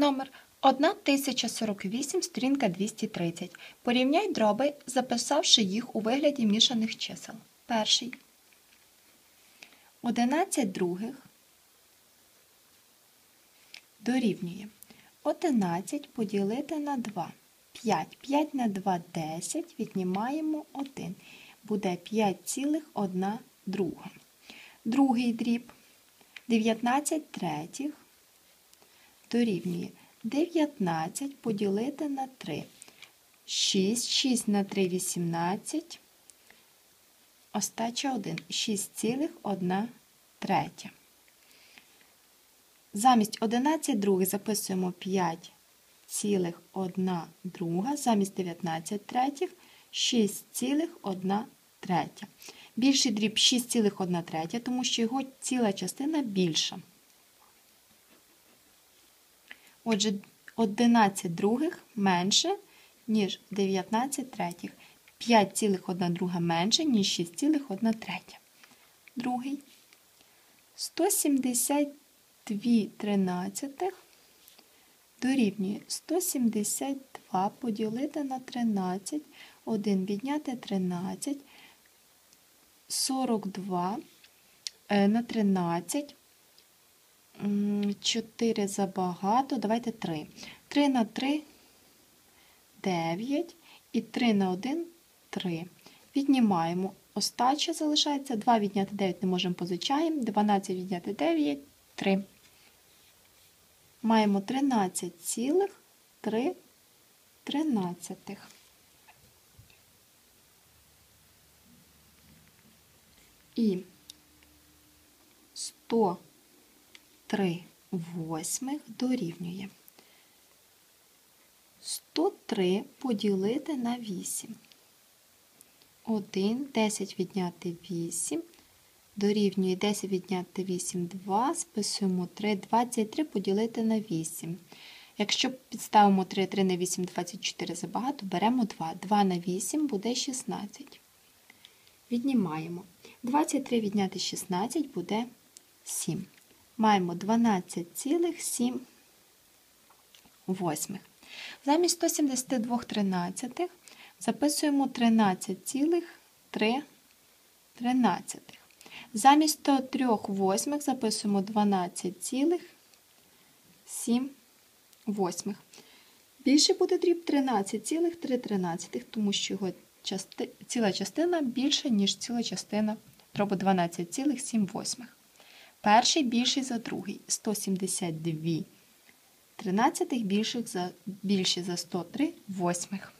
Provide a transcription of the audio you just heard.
Номер 1048, сторінка 230. Порівняй дроби, записавши їх у вигляді мішаних чисел. Перший. 11 других дорівнює 11 поділити на 2. 5. 5 на 2 – 10. Віднімаємо 1. Буде 5,1 друга. Другий дріб 19 третіх дорівнює 19 поділити на 3. 6, 6 на 3 – 18. Остача 1. 6,1 третя. Замість 11 других записуємо 5 цілих 1 друга, замість 19 третіх 6,1 третя. Більший дріб 6,1 третя, тому що його ціла частина більша. Отже, 11 других менше, ніж 19 третіх. 5,1 друга менше, ніж 6,1 третя. Другий. 172 тринадцятих дорівнює 172 поділити на 13, 1 відняти 13, 42 е, на 13, 4 забагато, давайте 3. 3 на 3 9 і 3 на 1 3. Віднімаємо. Остача залишається 2 відняти 9 не можемо позичаємо, 12 відняти 9 3. Маємо 13,3 тринадцятих. І 103 восьмих дорівнює 103 поділити на 8. 1, 10 відняти 8, дорівнює 10 відняти 8, 2, списуємо 3, 23 поділити на 8. Якщо підставимо 3, 3 на 8, 24 забагато, беремо 2. 2 на 8 буде 16. Віднімаємо. 23 відняти 16 буде 7. Маємо 12,7 восьмих. Замість 172 тринадцятих записуємо 13,3 тринадцятих. Замість 103 восьмих записуємо 12,7 восьмих. Більше буде дріб 13,3 тринадцятих, тому що його ціла частина більша, ніж ціла частина дробу 12,7 восьмих. Перший більший за другий 172 тринадцятих більших за, більші за 103 восьмих.